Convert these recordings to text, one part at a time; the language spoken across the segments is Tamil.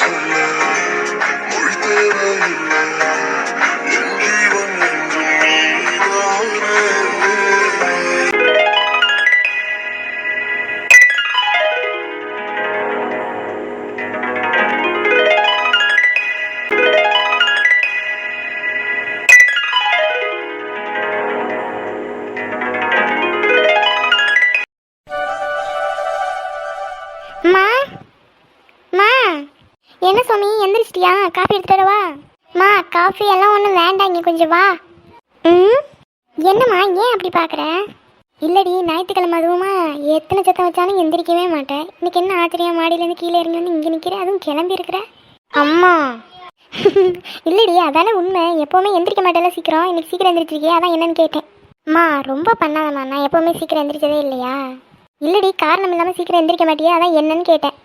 சொல்ல காஃபி எல்லாம் ஒன்றும் வேண்டாம் இங்கே கொஞ்சம் வா. ம்? என்னம்மா ஏன் அப்படி பார்க்குற? இல்லடி ஞாயிற்றுக்கிழமை அதுவுமா எத்தனை சத்தம் வச்சாலும் எந்திரிக்கவே மாட்டேன். இன்னைக்கு என்ன ஆச்சரியம் மாடியிலேருந்து கீழே இறங்கி வந்து இங்கே நிற்கிற அதுவும் கிளம்பி இருக்கிற? அம்மா. இல்லடி அதானே உண்மை. எப்போவுமே எந்திரிக்க மாட்டேல சீக்கிரம். இன்னைக்கு சீக்கிரம் எந்திரிச்சிருக்கியா? அதான் என்னன்னு கேட்டேன். அம்மா ரொம்ப பண்ணாதம்மா. நான் எப்போவுமே சீக்கிரம் எந்திரிச்சதே இல்லையா? இல்லடி காரணம் இல்லாமல் சீக்கிரம் எந்திரிக்க மாட்டியா? அதான் என்னன்னு கேட்டேன்.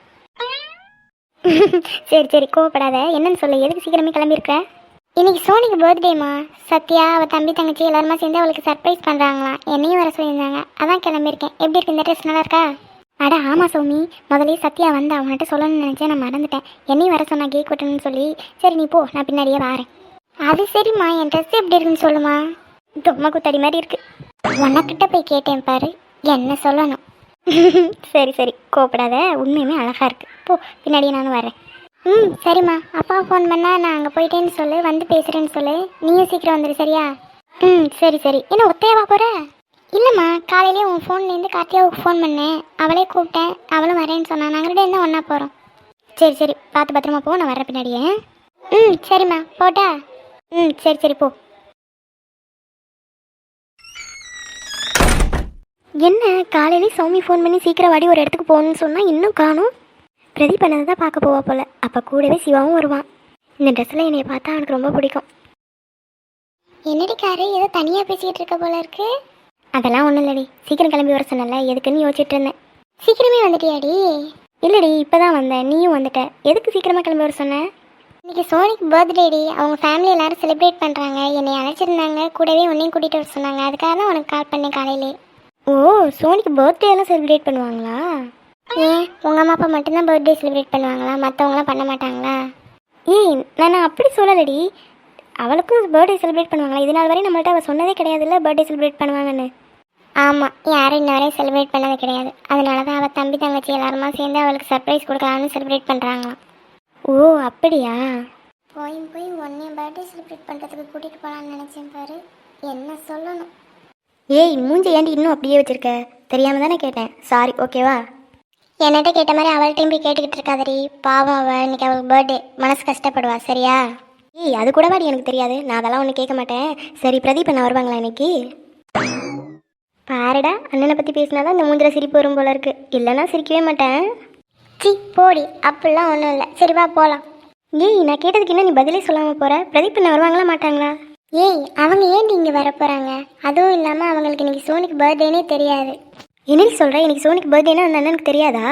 சரி சரி கோவப்படாத. என்னன்னு சொல்லு. எதுக்கு சீக்கிரமே கிளம்பியிருக்க இன்னைக்கு சோனிக்கு பர்த்டேமா சத்யா அவள் தம்பி தங்கச்சி எல்லாருமா சேர்ந்து அவளுக்கு சர்ப்ரைஸ் பண்ணுறாங்களாம் என்னையும் வர சொல்லியிருந்தாங்க. அதான் கிளம்பியிருக்கேன். எப்படி இருக்கு இந்த ட்ரெஸ் நல்லா இருக்கா? அட ஆமாம் சோமி. முதலே சத்யா வந்து அவன்கிட்ட சொல்லணும்னு நினச்சேன். நான் மறந்துட்டேன். என்னையும் வர சொன்னா கேக் வெட்டணும்னு சொல்லி. சரி நீ போ. நான் பின்னாடியே வாரேன். அது சரிம்மா. என் ட்ரெஸ் எப்படி இருக்குன்னு சொல்லுமா? தும்மா குத்தடி மாதிரி இருக்கு. உனக்கிட்ட போய் கேட்டேன் பாரு. என்ன சொல்லணும்? சரி சரி. கோப்படாத உண்மையுமே அழகாக இருக்கு. போ. பின்னாடியே நானும் வரேன். ம் சரிம்மா. அப்பா ஃபோன் பண்ணா நான் அங்கே போயிட்டேன்னு சொல்லு வந்து பேசுகிறேன்னு சொல்லு. நீயும் சீக்கிரம் வந்துடு சரியா? ம் சரி சரி. என்ன ஒத்தையாவா போகிற இல்லைம்மா காலையிலே உன் ஃபோன்லேருந்து கார்த்தியாவுக்கு ஃபோன் பண்ணேன். அவளே கூப்பிட்டேன். அவளும் வரேன்னு சொன்னான். நாங்கள் ரெண்டு என்ன ஒன்றா போகிறோம் சரி சரி. பார்த்து பத்திரமா போ நான் வர பின்னாடியே. ம் சரிம்மா. போட்டா? ம் சரி சரி போ. என்ன காலையிலே சௌமி ஃபோன் பண்ணி சீக்கிரம் வாடி ஒரு இடத்துக்கு போகணும்னு சொன்னால் இன்னும் காணும்? பிரதீப் பண்ணதை தான் பார்க்க போவா போல. அப்போ கூடவே சிவாவும் வருவான். இந்த ட்ரெஸ்ஸில் என்னைய பார்த்தா அவனுக்கு ரொம்ப பிடிக்கும். என்னடி காரு ஏதோ தனியாக பேசிக்கிட்டு இருக்க போல இருக்கு? அதெல்லாம் ஒன்றும் இல்லடி. சீக்கிரம் கிளம்பி வர சொன்னல எதுக்குன்னு யோசிச்சுட்டு இருந்தேன். சீக்கிரமே வந்துட்டியாடி? இல்லடி இப்போ தான் வந்தேன். நீயும் வந்துட்ட. எதுக்கு சீக்கிரமாக கிளம்பி வர சொன்ன? இன்னைக்கு சோனிக்கு பர்த்டேடி. அவங்க ஃபேமிலி எல்லாரும் செலிப்ரேட் பண்ணுறாங்க என்னை அழைச்சிருந்தாங்க. கூடவே உன்னையும் கூட்டிகிட்டு வர சொன்னாங்க. அதுக்காக தான் உனக்கு கால் பண்ணேன் காலையிலே. ஓ சோனிக்கு பர்த்டே எல்லாம் செலிப்ரேட் பண்ணுவாங்களா? ஏன் உங்கள் அம்மா அப்பா மட்டும்தான் பர்த்டே செலிப்ரேட் பண்ணுவாங்களா? மற்றவங்களாம் பண்ண மாட்டாங்களா? ஏய் நான் அப்படி சொல்லலடி. அவளுக்கும் பர்த்டே செலிப்ரேட் பண்ணுவாங்களா? இது நாள் வரையும் நம்மள்ட்ட அவள் சொன்னதே கிடையாதுல்ல பர்த்டே செலிப்ரேட் பண்ணுவாங்கன்னு. ஆமாம் யாரும் இன்ன வரையும் செலிப்ரேட் பண்ணது கிடையாது. அதனால தான் அவள் தம்பி தங்கச்சி எல்லாருமா சேர்ந்து அவளுக்கு சர்ப்ரைஸ் கொடுக்கலான்னு செலிப்ரேட் பண்ணுறாங்களாம் ஓ அப்படியா? போய் போய் ஒன்னே பர்த்டே செலிப்ரேட் பண்ணுறதுக்கு கூட்டிகிட்டு போகலான்னு நினச்சேன் பாரு. என்ன சொல்லணும்? ஏய் மூஞ்சி ஏண்டி இன்னும் அப்படியே வச்சிருக்க? தெரியாம தானே கேட்டேன் சாரி ஓகேவா என்கிட்ட கேட்ட மாதிரி அவள்கிட்டையும் போய் கேட்டுக்கிட்டு இருக்காதடி. பாவம் அவள் இன்னைக்கு அவளுக்கு பர்த்டே மனசு கஷ்டப்படுவா. சரியா? ஏய் அது கூட வாடி எனக்கு தெரியாது. நான் அதெல்லாம் ஒன்று கேட்க மாட்டேன். சரி பிரதீப் அண்ணா வருவாங்களா இன்னைக்கு? பாருடா அண்ணனை பற்றி பேசினாதான் இந்த மூஞ்சில சிரிப்பு வரும் போல இருக்கு. இல்லைன்னா சிரிக்கவே மாட்டேன். சி போடி. அப்படிலாம் ஒன்றும் இல்லை. சரி வா போகலாம் ஏய் நான் கேட்டதுக்கு என்ன நீ பதிலே சொல்லாமல் போகிற பிரதீப் என்ன வருவாங்களா மாட்டாங்களா? ஏய் அவங்க ஏன் இங்கே வர போகிறாங்க அதுவும் இல்லாமல் அவங்களுக்கு இன்னைக்கு சோனிக்கு பர்த்டேனே தெரியாது. என்னன்னு சொல்கிற எனக்கு சோனிக்கு பர்த்டேனா அந்த அண்ணனுக்கு தெரியாதா?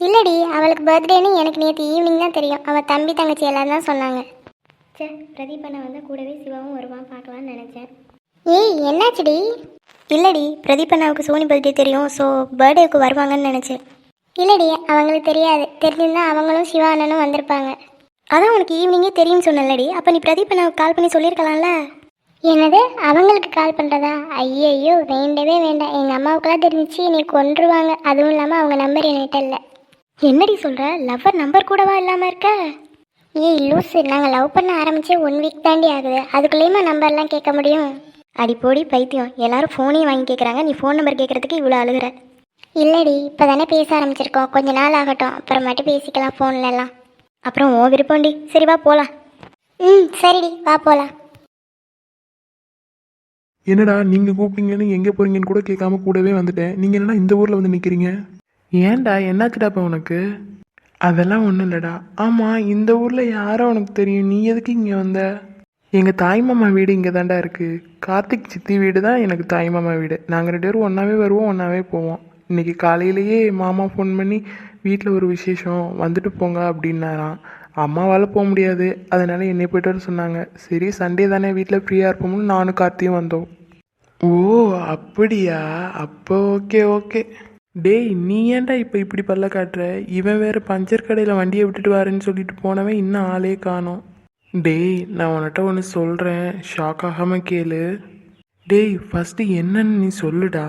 இல்லடி அவளுக்கு பர்த்டேன்னு எனக்கு நேற்று ஈவினிங் தான் தெரியும். அவள் தம்பி தங்கச்சி எல்லாரும் தான் சொன்னாங்க. சே பிரதீப் அண்ணா வந்தால் கூடவே சிவாவும் வருவான் பார்க்கலான்னு நினச்சேன். ஏய் என்னாச்சுடி? இல்லடி பிரதீப் அண்ணாவுக்கு சோனி பர்த்டே தெரியும் ஸோ பர்த்டேவுக்கு வருவாங்கன்னு நினச்சேன். இல்லடி அவங்களுக்கு தெரியாது. தெரிஞ்சிருந்தா அவங்களும் சிவா அண்ணனும் வந்திருப்பாங்க. அதான் உனக்கு ஈவினிங்கே தெரியும்னு சொன்னலடி அப்போ நீ பிரதீப் அண்ணாவுக்கு கால் பண்ணி சொல்லியிருக்கலாம்ல? என்னது? அவங்களுக்கு கால் பண்ணுறதா ஐயையோ வேண்டவே வேண்டாம். எங்கள் அம்மாவுக்குலாம் தெரிஞ்சிச்சு என்னை கொன்றுவாங்க. அதுவும் இல்லாமல் அவங்க நம்பர் என்கிட்ட இல்லை. என்னடி சொல்கிற லவ்வர் நம்பர் கூடவா இல்லாமல் இருக்க? ஏய் லூஸு நாங்கள் லவ் பண்ண ஆரம்பித்தே ஒன் வீக் தாண்டி ஆகுது. அதுக்குள்ளேயுமா நம்பர்லாம் கேட்க முடியும்? அடி போடி பைத்தியம். எல்லாரும் ஃபோனையும் வாங்கி கேட்குறாங்க நீ ஃபோன் நம்பர் கேட்குறதுக்கு இவ்வளோ அழுகுற. இல்லடி இப்போ தானே பேச ஆரம்பிச்சிருக்கோம். கொஞ்ச நாள் ஆகட்டும். அப்புறமாட்டி பேசிக்கலாம் ஃபோன்லலாம் அப்புறம் ஓ விருப்பம்டி. சரி வா போகலாம் ம் சரிடி. வா போகலாம் என்னடா நீங்கள் கூப்பிட்டீங்கன்னு எங்கே போகிறீங்கன்னு கூட கேட்காம கூடவே வந்துட்டேன். நீங்கள் என்னடா இந்த ஊரில் வந்து நிற்கிறீங்க ஏன்டா என்னாச்சுடா இப்போ உனக்கு? அதெல்லாம் ஒன்றும் இல்லைடா. ஆமாம் இந்த ஊரில் யாரோ உனக்கு தெரியும். நீ எதுக்கு இங்கே வந்த? எங்கள் தாய்மாமா வீடு இங்கே தாண்டா இருக்குது கார்த்திக் சித்தி வீடு தான் எனக்கு தாய்மாமா வீடு. நாங்கள் ரெண்டு பேரும் ஒன்றாவே வருவோம் ஒன்றாவே போவோம். இன்னைக்கு காலையிலேயே மாமா ஃபோன் பண்ணி வீட்டில் ஒரு விசேஷம் வந்துட்டு போங்க அப்படின்னாராம். அம்மாவால் போக முடியாது. அதனால் என்னை போய்ட்டு வர சொன்னாங்க. சரி சண்டே தானே வீட்டில் ஃப்ரீயாக இருப்போம்னு நானும் கார்த்தியும் வந்தோம். ஓ அப்படியா? அப்போ ஓகே ஓகே டேய் நீ ஏன்டா இப்போ இப்படி பல்ல காட்டுற? இவன் வேறு பஞ்சர் கடையில் வண்டியை விட்டுட்டு வரேன்னு சொல்லிட்டு போனவன் இன்னும் ஆளே காணோம். டேய் நான் உன்கிட்ட ஒன்று சொல்கிறேன் ஷாக் ஆகாமல் கேளு. டேய் ஃபஸ்ட்டு என்னன்னு நீ சொல்லுடா.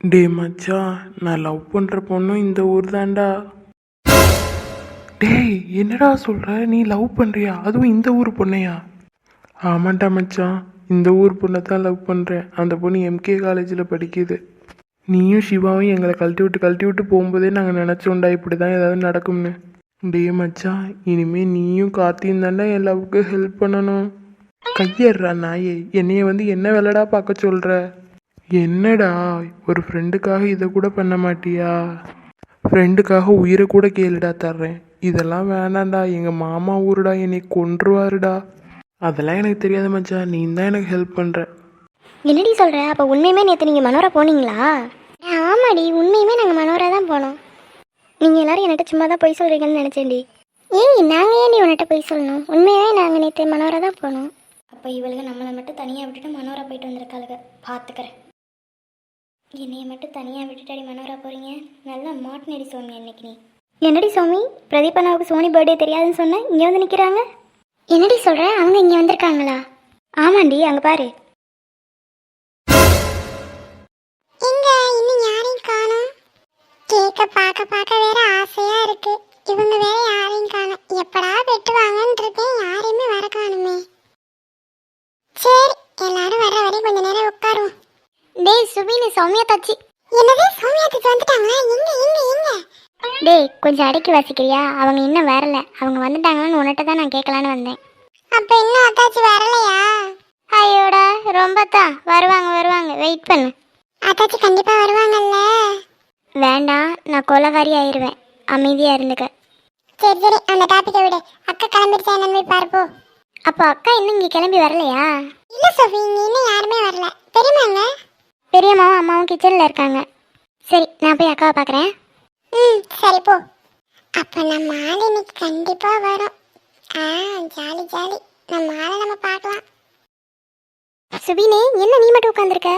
டேய் மச்சான் நான் லவ் பண்ணுற பொண்ணும் இந்த ஊர் தான்டா என்னடா சொல்கிற நீ லவ் பண்ணுறியா அதுவும் இந்த ஊர் பொண்ணையா? ஆமாண்டா மச்சான். இந்த ஊர் பொண்ணை தான் லவ் பண்ணுறேன் அந்த பொண்ணு எம்கே காலேஜில் படிக்குது. நீயும் சிவாவும் எங்களை கழட்டி விட்டு கழட்டி விட்டு போகும்போதே நாங்கள் நினச்சோண்டா இப்படி தான் ஏதாவது நடக்கும்னு. டே மச்சான் இனிமேல் நீயும் கார்த்தியும் தாண்டா என் லவ்க்கு ஹெல்ப் பண்ணணும். கையேறா நாயே. என்னைய வந்து என்ன வேலைடா பார்க்க சொல்கிற என்னடா ஒரு ஃப்ரெண்டுக்காக இதை கூட பண்ண மாட்டியா? ஃப்ரெண்டுக்காக உயிரை கூட கேளுடா தர்றேன். இதெல்லாம் வேணாம்டா. எங்கள் மாமா ஊருடா என்னை கொன்றுவாருடா. அதெல்லாம் எனக்கு தெரியாத மச்சான். நீ தான் எனக்கு ஹெல்ப் பண்ணுற என்னடி சொல்கிற அப்போ உண்மையுமே நேற்று நீங்கள் மனோரா போனீங்களா? ஆமாடி. உண்மையுமே நாங்கள் மனோரா தான் போனோம். நீங்கள் எல்லாரும் என்கிட்ட சும்மா தான் போய் சொல்கிறீங்கன்னு நினச்சேன்டி. ஏய் நாங்கள் ஏன்டி உன்னிட்ட போய் சொல்லணும்? உண்மையாகவே நாங்கள் நேற்று மனோரா தான் போனோம். அப்போ இவளுக்கு நம்மளை மட்டும் தனியாக விட்டுட்டு மனோரா போயிட்டு வந்திருக்காளுங்க. பார்த்துக்கிறேன் என்னையை மட்டும் தனியாக விட்டுட்டாடி மனோரா போகிறீங்க நல்லா மாட்டினடி சோமி இன்னைக்கு நீ. என்னடி சோமி? பிரதீப் அண்ணாவுக்கு சோனி பர்த்டே தெரியாதுன்னு சொன்னேன் இங்கே வந்து நிற்கிறாங்க என்னடி சொல்கிற அவங்க இங்கே வந்திருக்காங்களா? ஆமாண்டி அங்கே பாரு. கேக்க பார்க்க பார்க்க வேற ஆசையா இருக்கு. இவங்க வேற யாரையும் காணோம் எப்படா வெட்டுவாங்கன்னு இருக்கேன் யாரையுமே வர காணுமே சரி எல்லாரும் வர்ற வரையும் கொஞ்ச நேரம் உட்காருவோம். டேய் சுபினு சௌமியா தச்சி. என்னது? சௌமியாத்துக்கு வந்துட்டாங்களா? எங்க எங்க எங்க டேய் கொஞ்சம் அடக்கி வாசிக்கிறியா? அவங்க இன்னும் வரல. அவங்க வந்துட்டாங்கன்னு உன்கிட்ட தான் நான் கேட்கலான்னு வந்தேன். அப்ப இன்னும் அத்தாச்சி வரலையா? ஐயோடா ரொம்ப தான் வருவாங்க வருவாங்க. வெயிட் பண்ணு. அத்தாச்சி கண்டிப்பா வருவாங்கல்ல? வேண்டாம் நான் கொலகாரி ஆயிருவேன். அமைதியாக இருந்துக்க. சரி சரி. அந்த டாபிக்கை விடு. அக்கா கிளம்பிடுச்சா என்னன்னு போய் பாரு போ. அப்போ அக்கா இன்னும் இங்கே கிளம்பி வரலையா? இல்ல சோஃபி இங்க இன்னும் யாருமே வரல. பெரியமாங்க பெரியம்மாவும் அம்மாவும் கிச்சனில் இருக்காங்க. சரி நான் போய் அக்காவை பார்க்குறேன். ம் சரி போ. அப்ப நம்ம ஆள் இன்னைக்கு கண்டிப்பா வரும். ஆ ஜாலி ஜாலி. நம்ம ஆளை நம்ம பார்க்கலாம். சுபினே என்ன நீ மட்டும் உட்காந்துருக்க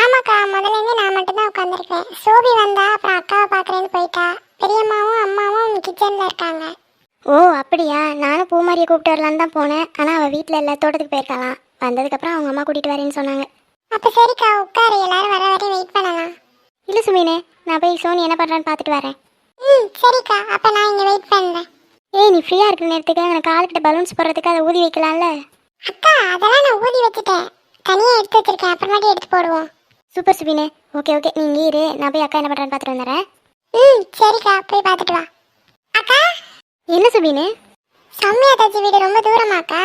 ஆமாக்கா முதல்ல இருந்து நான் மட்டும் தான் உட்காந்துருக்கேன் சோபி வந்தா அப்புறம் அக்காவை பார்க்குறேன்னு போயிட்டா. பெரியம்மாவும் அம்மாவும் கிச்சன்ல இருக்காங்க. ஓ அப்படியா? நானும் பூமாரியை கூப்பிட்டு வரலான்னு தான் போனேன். ஆனால் அவள் வீட்டில் இல்லை தோட்டத்துக்கு போயிருக்கலாம் வந்ததுக்கப்புறம் அவங்க அம்மா கூட்டிகிட்டு வரேன்னு சொன்னாங்க. அப்ப சரிக்கா உட்காரு. எல்லாரும் வர வரையும் வெயிட் பண்ணலாம். இல்லை சுபினே நான் போய் சோனி என்ன பண்ணுறான்னு பார்த்துட்டு வரேன். ம் சரிக்கா அப்ப நான் இங்க வெயிட் பண்றேன். ஏய் நீ ஃப்ரீயாக இருக்கிற நேரத்துக்கு எனக்கு காலுக்கிட்ட பலூன்ஸ் போடுறதுக்கு அதை ஊதி வைக்கலாம்ல? அக்கா அதெல்லாம் நான் ஊதி வச்சுட்டேன். தனியா எடுத்து வச்சிருக்கேன் அப்புறமாட்டி எடுத்து போடுவோம். சூப்பர் சுபினே ஓகே ஓகே நீ இங்கே இரு. நான் போய் அக்கா என்ன பண்ணுறான்னு பார்த்துட்டு வந்துடுறேன். ம் சரிக்கா போய் பார்த்துட்டு வா. அக்கா? என்ன சுபினு சௌமியா தாச்சி வீடு ரொம்ப தூரமாக்கா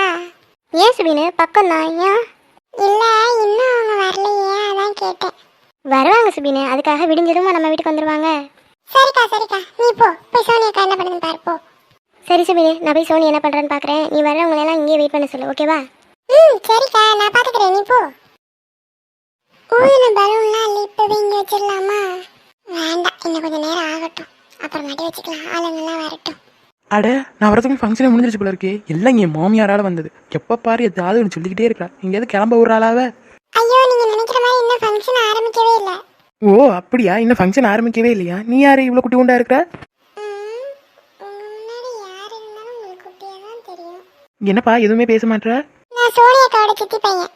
ஏன் சுபினு பக்கம் தான் ஏன்? இல்ல இன்னும் அவங்க வரலையே அதான் கேட்டேன். வருவாங்க சுபினு. அதுக்காக விடிஞ்சதும் நம்ம வீட்டுக்கு வந்துடுவாங்க சரிக்கா சரிக்கா. நீ போ. போய் சோனியாக்கா என்ன பண்ணுன்னு பாரு போ. சரி சுபினு நான் போய் சோனி என்ன பண்ணுறான்னு பார்க்குறேன் நீ வரவங்களை எல்லாம் இங்கேயே வெயிட் பண்ண சொல்லு ஓகேவா ம் சரிக்கா. நான் பாத்துக்கிறேன். நீ போ. ஊதின பலூன்லாம் அள்ளி இப்பவே இங்க வச்சிடலாமா? வேண்டாம். இன்னும் கொஞ்ச நேரம் ஆகட்டும். அப்புறமாட்டி வச்சுக்கலாம். ஆளுங்கெல்லாம் வரட்டும். அட நான் வரதுக்கு ஃபங்க்ஷனே முடிஞ்சிருச்சு போல இருக்கே. எல்லாம் என் மாமியாரால வந்தது. எப்போ பாரு ஏதாவது ஒன்று சொல்லிக்கிட்டே இருக்கா. எங்கேயாவது கிளம்ப விடுறாளாவ? ஐயோ நீங்க நினைக்கிற மாதிரி இன்னும் ஃபங்க்ஷன் ஆரம்பிக்கவே இல்ல. ஓ அப்படியா? இன்னும் ஃபங்க்ஷன் ஆரம்பிக்கவே இல்லையா? நீ யாரு? இவ்வளோ குட்டி குண்டா இருக்கிற? என்னப்பா எதுவுமே பேச மாட்ற? நான் சோனியாக்காவோட சித்தி பையன்.